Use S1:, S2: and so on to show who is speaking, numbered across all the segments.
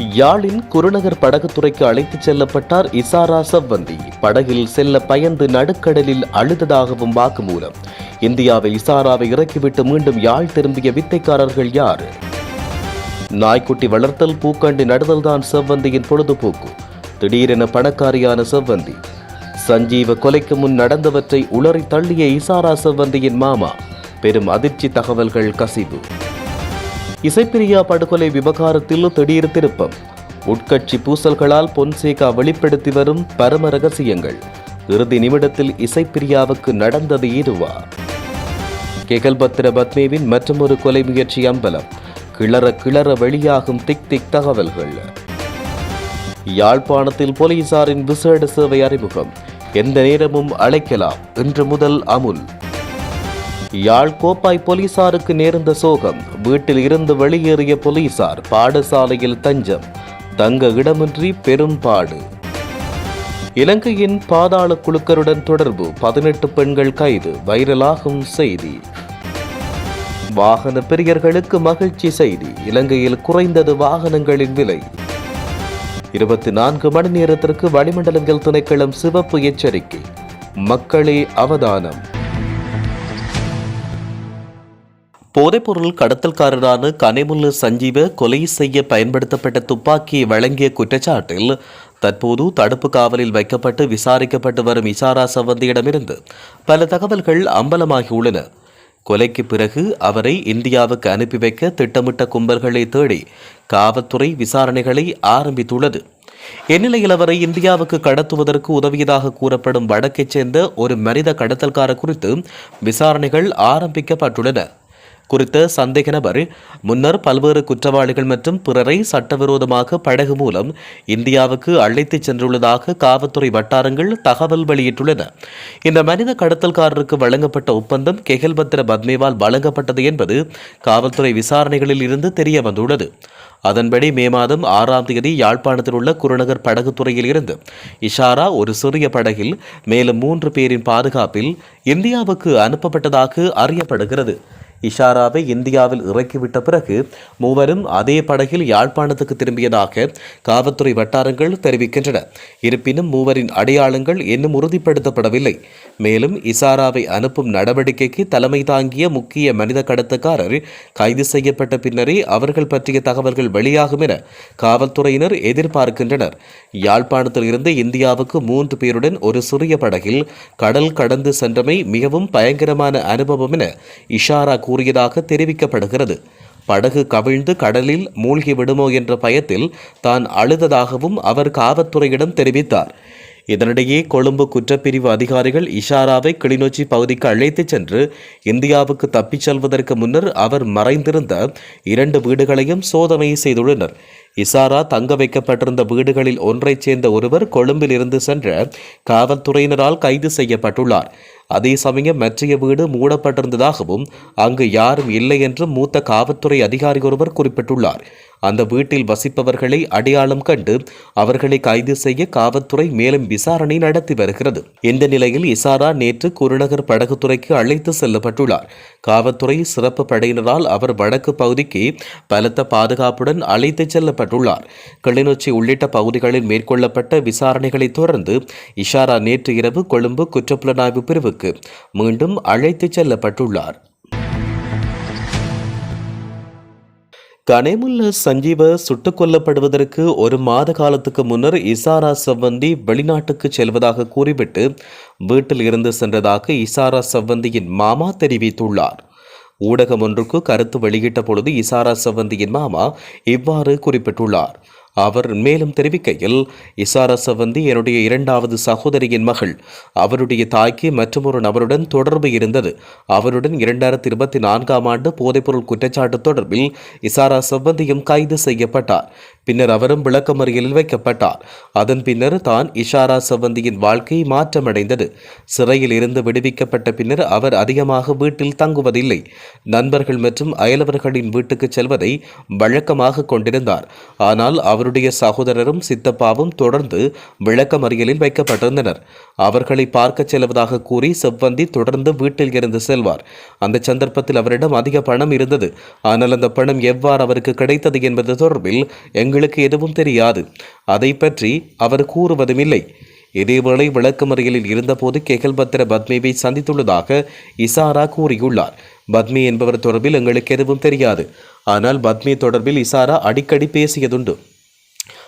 S1: யாழின் குருநகர் படகுத்துறைக்கு அழைத்துச் செல்லப்பட்டார் இசாரா சவ்வந்தி. படகில் செல்ல பயந்து நடுக்கடலில் அழுததாகவும் வாக்குமூலம். இந்தியாவை இசாராவை இறக்கிவிட்டு மீண்டும் யாழ் திரும்பிய வித்தைக்காரர்கள் யார்? நாய்க்குட்டி வளர்த்தல் பூக்கண்டு நடுதல்தான் செவ்வந்தியின் பொழுதுபோக்கு. திடீரென பணக்காரியான செவ்வந்தி. சஞ்சீவ கொலைக்கு முன் நடந்தவற்றை உளறி தள்ளிய இசாரா செவ்வந்தியின் மாமா. பெரும் அதிர்ச்சி தகவல்கள் கசிவு. இசைப்பிரியா படுகொலை விவகாரத்தில் திடீர் திருப்பம் உட்கட்சி பூசல்களால் பொன்சேகா வெளிப்படுத்தி வரும் பரம ரகசியங்கள். இறுதி நிமிடத்தில் இசைப்பிரியாவுக்கு நடந்தது இதுவா? கெகல்பத்திர பத்மேவின் மற்றொரு கொலை முயற்சி அம்பலம். கிளற கிளற வெளியாகும் திக் திக் தகவல்கள். யாழ்ப்பாணத்தில் போலீசாரின் விசேட சேவை அறிமுகம். எந்த நேரமும் அழைக்கலாம். இன்று முதல் அமுல். யாழ் கோப்பாய் போலீசாருக்கு நேர்ந்த சோகம். வீட்டில் இருந்து வெளியேறிய போலீசார் பாடசாலையில் தஞ்சம். தங்க இடமின்றி பெரும்பாடு இலங்கையின் பாதாள குழுக்களுடன் தொடர்பு. பதினெட்டு பெண்கள் கைது. வைரலாகும் செய்தி. வாகன பிரியர்களுக்கு மகிழ்ச்சி செய்தி. இலங்கையில் குறைந்தது வாகனங்களின் விலை. இருபத்தி நான்கு மணி நேரத்திற்கு வளிமண்டலங்கள் திணைக்களம் சிவப்பு எச்சரிக்கை. மக்களே அவதானம். போதைப்பொருள் கடத்தல்காரரான கனிமுல்ல சஞ்சீவ கொலை செய்ய பயன்படுத்தப்பட்ட துப்பாக்கியை வழங்கிய குற்றச்சாட்டில் தற்போது தடுப்பு காவலில் வைக்கப்பட்டு விசாரிக்கப்பட்டு வரும் இசாரா சவந்தியிடமிருந்து பல தகவல்கள் அம்பலமாகியுள்ளன. கொலைக்கு பிறகு அவரை இந்தியாவுக்கு அனுப்பி வைக்க திட்டமிட்ட கும்பல்களை தேடி காவல்துறை விசாரணைகளை ஆரம்பித்துள்ளது. இந்நிலையில் அவரை இந்தியாவுக்கு கடத்துவதற்கு உதவியதாக கூறப்படும் வடக்கைச் சேர்ந்த ஒரு மனித கடத்தல்காரர் குறித்து விசாரணைகள் ஆரம்பிக்கப்பட்டுள்ளன. குறித்த சந்தேக நபர் முன்னர் பல்வேறு குற்றவாளிகள் மற்றும் பிறரை சட்டவிரோதமாக படகு மூலம் இந்தியாவுக்கு அழைத்துச் சென்றுள்ளதாக காவல்துறை வட்டாரங்கள் தகவல் வெளியிட்டுள்ளன. இந்த மனித கடத்தல்காரருக்கு வழங்கப்பட்ட ஒப்பந்தம் கெகல்பத்திர பத்மேவால் வழங்கப்பட்டது என்பது காவல்துறை விசாரணைகளில் இருந்து தெரிய வந்துள்ளது அதன்படி மே மாதம் ஆறாம் தேதி யாழ்ப்பாணத்தில் உள்ள குருநகர் படகுத்துறையில் இருந்து இஷாரா ஒரு சிறிய படகில் மேலும் மூன்று பேரின் பாதுகாப்பில் இந்தியாவுக்கு அனுப்பப்பட்டதாக அறியப்படுகிறது. இஷாராவை இந்தியாவில் இறக்கிவிட்ட பிறகு மூவரும் அதே படகில் யாழ்ப்பாணத்துக்கு திரும்பியதாக காவல்துறை வட்டாரங்கள் தெரிவிக்கின்றன. இருப்பினும் மூவரின் அடையாளங்கள் இன்னும் உறுதிப்படுத்தப்படவில்லை. மேலும் இசாராவை அனுப்பும் நடவடிக்கைக்கு தலைமை தாங்கிய முக்கிய மனித கடத்தக்காரர் கைது செய்யப்பட்ட பின்னரே அவர்கள் பற்றிய தகவல்கள் வெளியாகும் என காவல்துறையினர் எதிர்பார்க்கின்றனர். யாழ்ப்பாணத்தில் இருந்து இந்தியாவுக்கு மூன்று பேருடன் ஒரு சிறிய படகில் கடல் கடந்து சென்றமை மிகவும் பயங்கரமான அனுபவம் என இஷாரா கூறியதாக தெரிவிக்கப்படுகிறது. படகு கவிழ்ந்து கடலில் மூழ்கி விடுமோ என்ற பயத்தில் தான் அழுததாகவும் அவர் காவல்துறையிடம் தெரிவித்தார். இதனிடையே கொழும்பு குற்றப்பிரிவு அதிகாரிகள் இஷாராவை கிளிநொச்சி பகுதிக்கு அழைத்துச் சென்று இந்தியாவுக்கு தப்பிச் செல்வதற்கு முன்னர் அவர் மறைந்திருந்த இரண்டு வீடுகளையும் சோதனை செய்துள்ளனர். இசாரா தங்க வைக்கப்பட்டிருந்த வீடுகளில் ஒன்றைச் சேர்ந்த ஒருவர் கொழும்பில் இருந்து சென்ற காவல்துறையினரால் கைது செய்யப்பட்டுள்ளார். அதே சமயம் மற்றைய வீடு மூடப்பட்டிருந்ததாகவும் அங்கு யாரும் இல்லை என்றும் மூத்த காவல்துறை அதிகாரி ஒருவர் குறிப்பிட்டுள்ளார். அந்த வீட்டில் வசிப்பவர்களை அடையாளம் கண்டு அவர்களை கைது செய்ய காவல்துறை மேலும் விசாரணை நடத்தி வருகிறது. இந்த நிலையில் இசாரா நேற்று குருநகர் படகுத்துறைக்கு அழைத்து செல்லப்பட்டுள்ளார். காவல்துறை சிறப்பு படையினரால் அவர் வடக்கு பகுதிக்கு பலத்த பாதுகாப்புடன் அழைத்துச் செல்லப்பட்டுள்ளார். கிளிநொச்சி உள்ளிட்ட பகுதிகளில் மேற்கொள்ளப்பட்ட விசாரணைகளை தொடர்ந்து இஷாரா நேற்று இரவு கொழும்பு குற்றப்புலனாய்வு பிரிவுக்கு மீண்டும் அழைத்துச் செல்லப்பட்டுள்ளார். கனேமுல்ல சஞ்சீவ சுட்டுக் கொல்லப்படுவதற்கு ஒரு மாத காலத்துக்கு முன்னர் இசாரா சவ்வந்தி வெளிநாட்டுக்கு செல்வதாக கூறிவிட்டு வீட்டில் இருந்து சென்றதாக இசாரா சவ்வந்தியின் மாமா தெரிவித்துள்ளார். ஊடகம் ஒன்றுக்கு கருத்து வெளியிட்ட பொழுது இசாரா சவ்வந்தியின் மாமா இவ்வாறு குறிப்பிட்டுள்ளார். அவர் மேலும் தெரிவிக்கையில் இசாரா சவந்தி என்னுடைய இரண்டாவது சகோதரியின் மகள். அவருடைய தாய்க்கு மற்றொரு நபருடன் தொடர்பு இருந்தது. அவருடன் இரண்டாயிரத்தி இருபத்தி நான்காம் ஆண்டு போதைப்பொருள் குற்றச்சாட்டு தொடர்பில் இசாரா சவந்தியும் கைது செய்யப்பட்டார். பின்னர் அவரும் விளக்கமறியலில் வைக்கப்பட்டார். அதன் பின்னர் தான் இஷாரா சவந்தியின் வாழ்க்கை மாற்றமடைந்தது. சிறையில் இருந்து விடுவிக்கப்பட்ட பின்னர் அவர் அதிகமாக வீட்டில் தங்குவதில்லை. நண்பர்கள் மற்றும் அயலவர்களின் வீட்டுக்கு செல்வதை வழக்கமாக கொண்டிருந்தார். ஆனால் அவருடைய சகோதரரும் சித்தப்பாவும் தொடர்ந்து விளக்கமறியலில் வைக்கப்பட்டிருந்தனர். அவர்களை பார்க்கச் செல்வதாக கூறி செவ்வந்தி தொடர்ந்து வீட்டில் இருந்து செல்வார். அந்த சந்தர்ப்பத்தில் அவரிடம் அதிக பணம் இருந்தது. ஆனால் அந்த பணம் எவ்வாறு அவருக்கு கிடைத்தது என்பது தொடர்பில் எங்களுக்கு எதுவும் தெரியாது. அதை பற்றி அவர் கூறுவதும் இல்லை இதேவேளை விளக்கமறியலில் இருந்தபோது கெகல்பத்திர பத்மேவை சந்தித்துள்ளதாக இசாரா கூறியுள்ளார். பத்மி என்பவர் தொடர்பில் எங்களுக்கு எதுவும் தெரியாது. ஆனால் பத்மி தொடர்பில் இசாரா அடிக்கடி பேசியதுண்டு.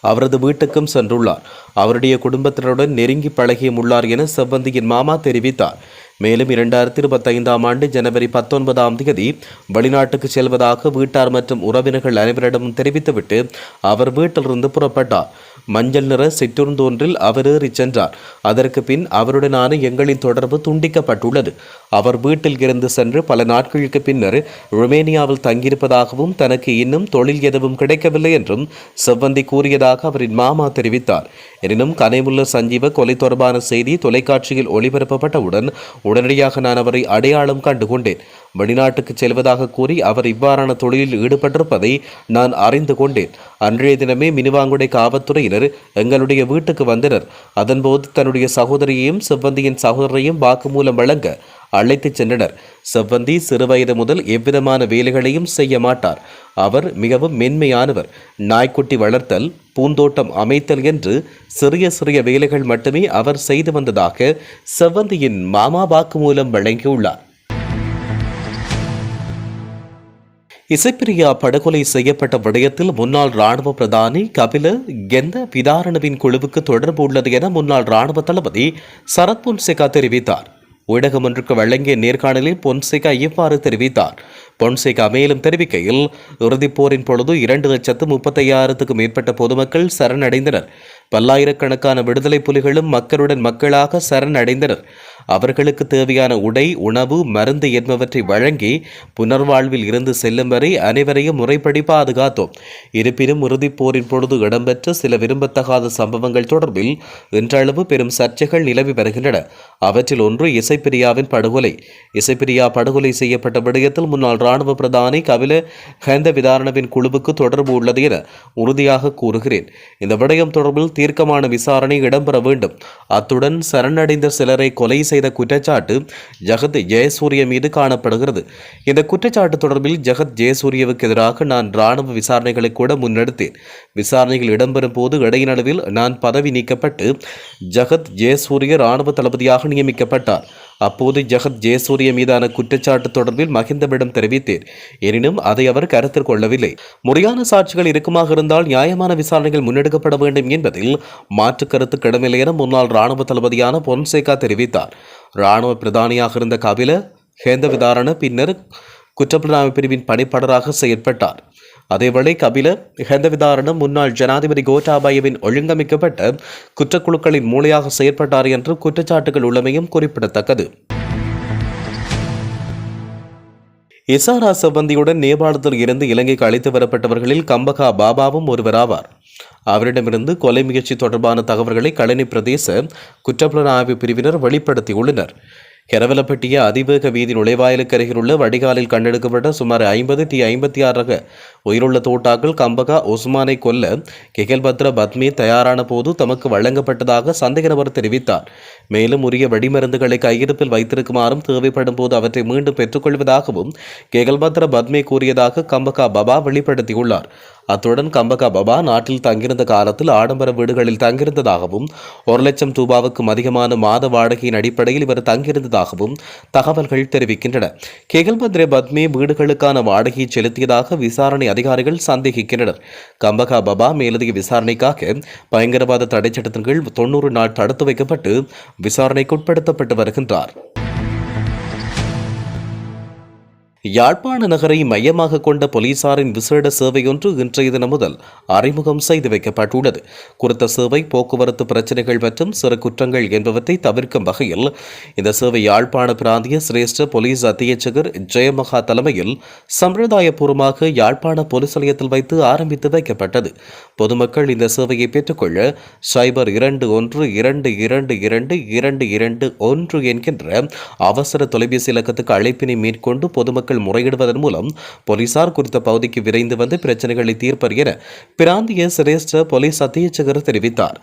S1: அவரது வீட்டுக்கும் சென்றுள்ளார். அவருடைய குடும்பத்தினருடன் நெருங்கி பழகியும் உள்ளார் என செவ்வந்தியின் மாமா தெரிவித்தார். மேலும் இரண்டாயிரத்தி இருபத்தைந்தாம் ஆண்டு ஜனவரி பத்தொன்பதாம் தேதி வெளிநாட்டுக்கு செல்வதாக வீட்டார் மற்றும் உறவினர்கள் அனைவரிடமும் தெரிவித்துவிட்டு அவர் வீட்டிலிருந்து புறப்பட்டார். மஞ்சள் நிற சிற்றுந்தொன்றில் அவர் ஏறிச் சென்றார். அதற்கு பின் அவருடனான எங்களின் தொடர்பு துண்டிக்கப்பட்டுள்ளது. அவர் வீட்டில் இருந்து சென்று பல நாட்களுக்கு பின்னர் ருமேனியாவில் தங்கியிருப்பதாகவும் தனக்கு இன்னும் தொழில் எதுவும் கிடைக்கவில்லை என்றும் செவ்வந்தி கூறியதாக அவரின் மாமா தெரிவித்தார். எனினும் கனைமுல்ல சஞ்சீவ கொலை தொடர்பான செய்தி தொலைக்காட்சியில் ஒளிபரப்பப்பட்டவுடன் உடனடியாக நான் அவரை அடையாளம் கண்டுகொண்டேன். வெளிநாட்டுக்கு செல்வதாக கூறி அவர் இவ்வாறான தொழிலில் ஈடுபட்டிருப்பதை நான் அறிந்து கொண்டேன். அன்றைய தினமே மினிவாங்குடை காவல்துறையினர் எங்களுடைய வீட்டுக்கு வந்தனர். அதன்போது தன்னுடைய சகோதரியையும் செவ்வந்தியின் சகோதரையும் வாக்குமூலம் வழங்க அழைத்துச் சென்றனர். செவ்வந்தி சிறுவயது முதல் எவ்விதமான வேலைகளையும் செய்ய மாட்டார். அவர் மிகவும் மென்மையானவர். நாய்க்குட்டி வளர்த்தல் பூந்தோட்டம் அமைத்தல் என்று சிறிய சிறிய வேலைகள் மட்டுமே அவர் செய்து வந்ததாக செவ்வந்தியின் மாமா வாக்குமூலம் வழங்கியுள்ளார். இசைப்பிரியா படுகொலை செய்யப்பட்ட விடயத்தில் முன்னாள் ராணுவ பிரதானி கபில கெந்த விதாரணவின் குழுவுக்கு தொடர்பு உள்ளது என முன்னாள் ராணுவ தளபதி சரத் பொன்சேகா தெரிவித்தார். ஊடகம் ஒன்றுக்கு வழங்கிய நேர்காணலில் பொன்சேகா இவ்வாறு தெரிவித்தார். பொன்சேகா மேலும் தெரிவிக்கையில் இறுதிப் போரின் பொழுது இரண்டு லட்சத்து முப்பத்தையாயிரத்துக்கும் மேற்பட்ட பொதுமக்கள் சரணடைந்தனர். பல்லாயிரக்கணக்கான விடுதலை புலிகளும் மக்களுடன் மக்களாக சரணடைந்தனர். அவர்களுக்கு தேவையான உடை உணவு மருந்து என்பவற்றை வழங்கி புனர்வாழ்வில் இருந்து செல்லும் வரை அனைவரையும் முறைப்படி பாதுகாத்தோம். இருப்பினும் இறுதிப் போரின் பொழுது இடம்பெற்ற சில விரும்பத்தகாத சம்பவங்கள் தொடர்பில் இன்றளவு பெரும் சர்ச்சைகள் நிலவி வருகின்றன. அவற்றில் ஒன்று இசைப்பிரியாவின் படுகொலை. இசைப்பிரியா படுகொலை செய்யப்பட்ட விடயத்தில் முன்னாள் ராணுவ பிரதானி கபில ஹேந்த விதாரணவின் குழுவுக்கு தொடர்பு உள்ளது என உறுதியாக கூறுகிறேன். இந்த விடயம் தொடர்பில் தீர்க்கமான விசாரணை இடம்பெற வேண்டும். அத்துடன் சரணடைந்த சிலரை கொலை செய்த குற்றச்சாட்டு ஜெகத் ஜெயசூரிய மீது காணப்படுகிறது. இந்த குற்றச்சாட்டு தொடர்பில் ஜெகத் ஜெயசூரியவுக்கு எதிராக நான் இராணுவ விசாரணைகளை கூட முன்னெடுத்தேன். விசாரணைகள் இடம்பெறும் போது இடையினளவில் நான் பதவி நீக்கப்பட்டு ஜெகத் ஜெயசூரிய இராணுவ தளபதியாக நியமிக்கப்பட்டார். அப்போது ஜெகத் ஜெயசூரிய மீதான குற்றச்சாட்டு தொடர்பில் மகிந்தவிடம் தெரிவித்தேன். எனினும் அதை அவர் கருத்தில் கொள்ளவில்லை. முறையான சாட்சிகள் இருக்குமாக இருந்தால் நியாயமான விசாரணைகள் முன்னெடுக்கப்பட வேண்டும் என்பதில் மாற்று கருத்து கிடமில்லை என முன்னாள் ராணுவ தளபதியான பொன்சேகா தெரிவித்தார். ராணுவ பிரதானியாக இருந்த கபில ஹேந்த விதாரண பின்னர் குற்றப்புலனாய்வு பிரிவின் பணிப்பாளராக செயற்பட்டார். அதேவேளை கபில ஹெந்த விதாரணம் முன்னாள் ஜனாதிபதி கோட்டாபாயவின் ஒழுங்கமைக்கப்பட்ட குற்றக்குழுக்களின் மூளையாக செயற்பட்டார் என்று குற்றச்சாட்டுகள் உள்ளமையும் குறிப்பிடத்தக்கது. இசாரா சம்பந்தியுடன் நேபாளத்தில் இருந்து இலங்கைக்கு அழைத்து வரப்பட்டவர்களில் கம்பகா பாபாவும் ஒருவராவார். அவரிடமிருந்து கொலை முயற்சி தொடர்பான தகவல்களை களனி பிரதேச குற்றப்புலனாய்வு பிரிவினர் வெளிப்படுத்தியுள்ளனர். கெரவலப்பட்டிய அதிவேக வீதி நுழைவாயிலுக்கு அருகிலுள்ள வடிகாலில் கண்டெடுக்கப்பட்ட சுமார் ஐம்பது டி ஐம்பத்தி ஆறு ரக உயிருள்ள தோட்டாக்கள் கம்பகா உஸ்மானை கொல்ல கெகல்பத்ர பத்மி தயாரான போது தமக்கு வழங்கப்பட்டதாக சந்தேக நபர் தெரிவித்தார். மேலும் உரிய வெடிமருந்துகளை கையிருப்பில் வைத்திருக்குமாறும் தேவைப்படும் போது அவற்றை மீண்டும் பெற்றுக்கொள்வதாகவும் கெகல்பத்ர பத்மி கூறியதாக கம்பகா பபா வெளிப்படுத்தியுள்ளார். அத்துடன் கம்பகா பபா நாட்டில் தங்கியிருந்த காலத்தில் ஆடம்பர வீடுகளில் தங்கியிருந்ததாகவும் ஒரு லட்சம் ரூபாவுக்கும் அதிகமான மாத வாடகையின் அடிப்படையில் இவர் தங்கியிருந்ததாகவும் தகவல்கள் தெரிவிக்கின்றன. கெகல்பத்ரே பத்மி வீடுகளுக்கான வாடகையை செலுத்தியதாக விசாரணை அதிகாரிகள் சந்தேகிக்கின்றனர். கம்பகா பபா மேலதிக விசாரணைக்காக பயங்கரவாத தடைச்சட்டத்தின் கீழ் தொண்ணூறு நாள் தடுத்து வைக்கப்பட்டு விசாரணைக்குட்படுத்தப்பட்டு வருகின்றார். யாழ்ப்பாண நகரை மையமாக கொண்ட போலீசாரின் விசேட சேவையொன்று இன்றைய தினம் முதல் அறிமுகம் செய்து வைக்கப்பட்டுள்ளது. குறித்த சேவை போக்குவரத்து பிரச்சினைகள் மற்றும் சிறு குற்றங்கள் என்பவற்றை தவிர்க்கும் வகையில் இந்த சேவை யாழ்ப்பாண பிராந்திய சிரேஷ்ட போலீஸ் அத்தியட்சகர் ஜெயமகா தலைமையில் சம்பிரதாயபூர்வமாக யாழ்ப்பாண போலீஸ் நிலையத்தில் வைத்து ஆரம்பித்து வைக்கப்பட்டது. பொதுமக்கள் இந்த சேவையை பெற்றுக்கொள்ள சைபர் இரண்டு ஒன்று இரண்டு இரண்டு இரண்டு இரண்டு இரண்டு ஒன்று என்கின்ற அவசர தொலைபேசி இலக்கத்துக்கு அழைப்பினை மேற்கொண்டு பொதுமக்கள் பொதுமக்கள் முறையிடுவதன் மூலம் போலீசார் குறித்த பகுதிக்கு விரைந்து வந்து பிரச்சனைகளை தீர்ப்பர் என பிராந்திய சிரேஷ்ட போலீஸ் அத்தியட்சகர் தெரிவித்தார்.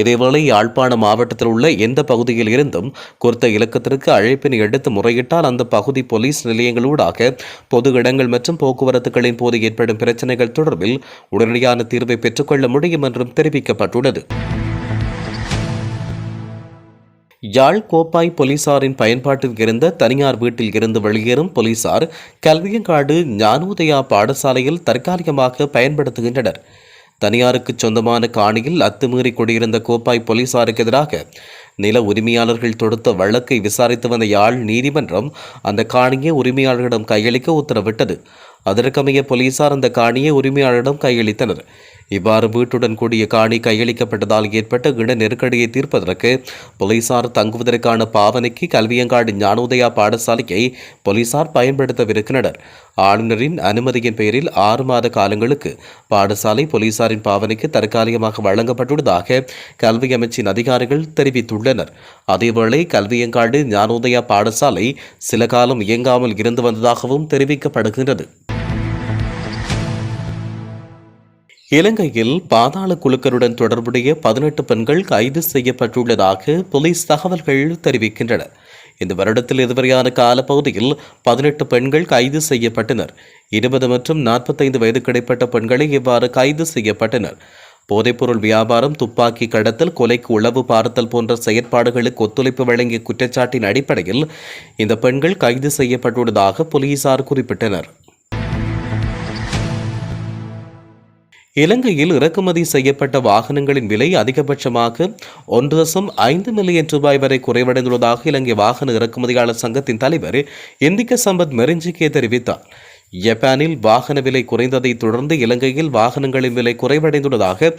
S1: இதேவேளை யாழ்ப்பாண மாவட்டத்தில் உள்ள எந்த பகுதியில் இருந்தும் குறித்த இலக்கத்திற்கு அழைப்பினை எடுத்து முறையிட்டால் அந்த பகுதி போலீஸ் நிலையங்களூடாக பொது இடங்கள் மற்றும் போக்குவரத்துகளின் போது ஏற்படும் பிரச்சனைகள் தொடர்பில் உடனடியான தீர்வை பெற்றுக்கொள்ள முடியும் என்றும் தெரிவிக்கப்பட்டுள்ளது. யாழ் கோப்பாய் போலீசாரின் பயன்பாட்டில் இருந்த தனியார் வீட்டில் இருந்து வெளியேறும் போலீசார் கல்வியங்காடு ஞானோதயா பாடசாலையில் தற்காலிகமாக பயன்படுத்துகின்றனர். தனியாருக்கு சொந்தமான காணியில் அத்துமீறி குடியிருந்த கோப்பாய் போலீசாருக்கு எதிராக நில உரிமையாளர்கள் தொடுத்த வழக்கை விசாரித்து வந்த யாழ் நீதிமன்றம் அந்த காணியை உரிமையாளர்களிடம் கையளிக்க உத்தரவிட்டது. அதற்கமைய போலீசார் அந்த காணியை உரிமையாளரிடம் கையளித்தனர். இவ்வாறு வீட்டுடன் கூடிய காணி கையளிக்கப்பட்டதால் ஏற்பட்ட இட நெருக்கடியை தீர்ப்பதற்கு போலீசார் தங்குவதற்கான பாவனைக்கு கல்வியங்காடு ஞானோதயா பாடசாலையை போலீசார் பயன்படுத்தவிருக்கின்றனர். ஆளுநரின் அனுமதியின் பெயரில் ஆறு மாத காலங்களுக்கு பாடசாலை போலீசாரின் பாவனைக்கு தற்காலிகமாக வழங்கப்பட்டுள்ளதாக கல்வி அமைச்சின் அதிகாரிகள் தெரிவித்துள்ளனர். அதேவேளை கல்வியங்காடு ஞானோதயா பாடசாலை சில காலம் இயங்காமல் இருந்து வந்ததாகவும் தெரிவிக்கப்படுகின்றது. இலங்கையில் பாதாள குழுக்களுடன் தொடர்புடைய பதினெட்டு பெண்கள் கைது செய்யப்பட்டுள்ளதாக போலீஸ் தகவல்கள் தெரிவிக்கின்றன. இந்த வருடத்தில் இதுவரையான காலப்பகுதியில் பதினெட்டு பெண்கள் கைது செய்யப்பட்டனர். இருபது மற்றும் நாற்பத்தைந்து வயது கிடைப்பட்ட பெண்களை இவ்வாறு கைது செய்யப்பட்டனர். போதைப்பொருள் வியாபாரம் துப்பாக்கி கடத்தல் கொலைக்கு உளவு பார்த்தல் போன்ற செயற்பாடுகளுக்கு ஒத்துழைப்பு வழங்கிய குற்றச்சாட்டின் அடிப்படையில் இந்த பெண்கள் கைது செய்யப்பட்டுள்ளதாக போலீசார் குறிப்பிட்டனர். இலங்கையில் இறக்குமதி செய்யப்பட்ட வாகனங்களின் விலை அதிகபட்சமாக ஒன்று தசம் ஐந்து மில்லியன் ரூபாய் வரை குறைவடைந்துள்ளதாக இலங்கை வாகன இறக்குமதியாளர் சங்கத்தின் தலைவர் இந்திக்க சம்பத் மெரிஞ்சிக்கே தெரிவித்தார். ஜப்பானில் வாகன விலை குறைந்ததை தொடர்ந்து இலங்கையில் வாகனங்களின் விலை குறைவடைந்துள்ளதாக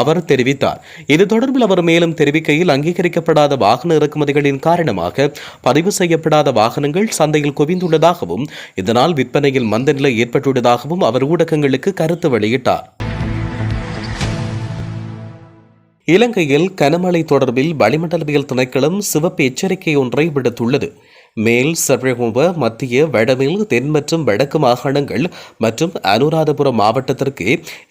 S1: அவர் தெரிவித்தார். இது தொடர்பில் அவர் மேலும் தெரிவிக்கையில் அங்கீகரிக்கப்படாத வாகன இறக்குமதிகளின் காரணமாக பதிவு செய்யப்படாத வாகனங்கள் சந்தையில் குவிந்துள்ளதாகவும் இதனால் விற்பனையில் மந்த நிலை ஏற்பட்டுள்ளதாகவும் அவர் ஊடகங்களுக்கு கருத்து வெளியிட்டார். இலங்கையில் கனமழை தொடர்பில் வளிமண்டலவியல் திணைக்களம் சிவப்பு எச்சரிக்கை ஒன்றை விடுத்துள்ளது. மேல் சபரகும்ப மத்திய வடமேல் தென் மற்றும் வடக்கு மாகாணங்கள் மற்றும் அனுராதபுரம் மாவட்டத்திற்கு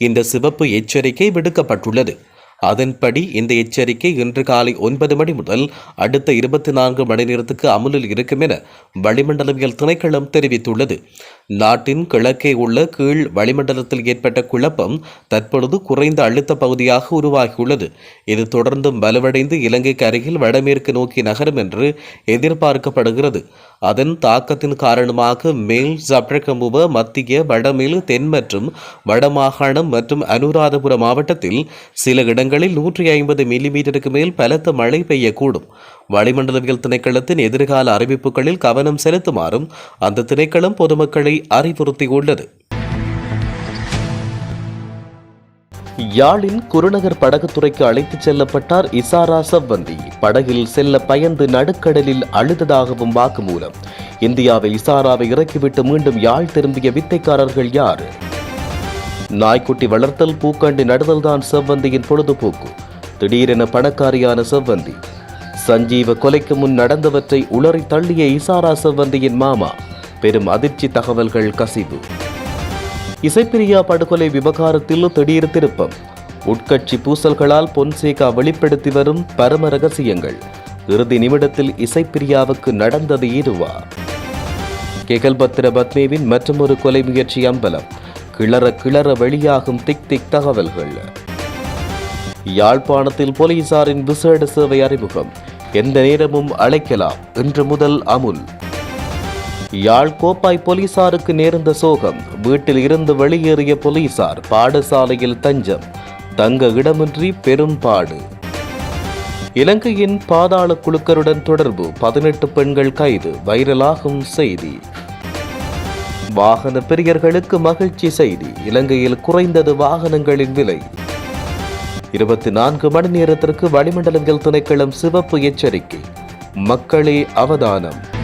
S1: இந்த சிவப்பு எச்சரிக்கை விடுக்கப்பட்டுள்ளது. அதன்படி இந்த எச்சரிக்கை இன்று காலை ஒன்பது மணி முதல் அடுத்த இருபத்தி நான்கு மணி நேரத்துக்கு அமலில் இருக்கும் என வளிமண்டலவியல் திணைக்களம் தெரிவித்துள்ளது. நாட்டின் கிழக்கே உள்ள கீழ் வளிமண்டலத்தில் ஏற்பட்ட குழப்பம் தற்பொழுது குறைந்த அழுத்த பகுதியாக உருவாகியுள்ளது. இது தொடர்ந்தும் வலுவடைந்து இலங்கைக்கு அருகில் வடமேற்கு நோக்கி நகரும் என்று எதிர்பார்க்கப்படுகிறது. அதன் தாக்கத்தின் காரணமாக மேல் ஜப்ரகமுவ மத்திய வடமேல் தென் மற்றும் வடமாகாணம் மற்றும் அனுராதபுர மாவட்டத்தில் சில இடங்களில் நூற்றி ஐம்பது மில்லிமீட்டருக்கு மேல் பலத்த மழை பெய்யக்கூடும். வளிமண்டலவியல் திணைக்களத்தின் எதிர்கால அறிவிப்புகளில் கவனம் செலுத்துமாறும் அந்த திணைக்களம் பொதுமக்களை அறிவுறுத்தியுள்ளது. யாழின் குருநகர் படகுத்துறைக்கு அழைத்துச் செல்லப்பட்டார் இசாரா சவ்வந்தி. படகில் செல்ல பயந்து நடுக்கடலில் அழுததாகவும் வாக்குமூலம். இந்தியாவை இசாராவை இறக்கிவிட்டு மீண்டும் யாழ் திரும்பிய வித்தைக்காரர்கள் யார்? நாய்க்குட்டி வளர்த்தல் பூக்கண்டு நடுதல்தான் செவ்வந்தியின் பொழுதுபோக்கு. திடீரென பணக்காரியான செவ்வந்தி. சஞ்சீவ கொலைக்கு முன் நடந்தவற்றை உளறி தள்ளிய இசாரா செவ்வந்தியின் மாமா. பெரும் அதிர்ச்சி தகவல்கள் கசிவு. இசைப்பிரியா படுகொலை விவகாரத்தில் திடீர் திருப்பம். உட்கட்சி பூசல்களால் பொன்சேகா வெளிப்படுத்தி வரும் பரம ரகசியங்கள். இறுதி நிமிடத்தில் இசைப்பிரியாவுக்கு நடந்தது இதுவா? கெகல்பத்திர பத்மேவின் மற்றொரு கொலை முயற்சி அம்பலம். கிளற கிளற வெளியாகும் திக் திக் தகவல்கள். யாழ்ப்பாணத்தில் போலீசாரின் விசேட சேவை அறிமுகம். எந்த நேரமும் அழைக்கலாம். இன்று முதல் அமுல். யாழ் கோப்பாய் போலீசாருக்கு நேர்ந்த சோகம். வீட்டில் இருந்து வெளியேறிய போலீசார் பாடசாலையில் தஞ்சம். தங்க இடமின்றி பெரும்பாடு இலங்கையின் பாதாள குழுக்களுடன் தொடர்பு பதினெட்டு பெண்கள் கைது வைரலாகும் செய்தி. வாகன பிரியர்களுக்கு மகிழ்ச்சி செய்தி இலங்கையில் குறைந்தது வாகனங்களின் விலை. இருபத்தி நான்கு மணி நேரத்திற்கு வளிமண்டலங்கள் திணைக்களம் சிவப்பு எச்சரிக்கை. மக்களே அவதானம்.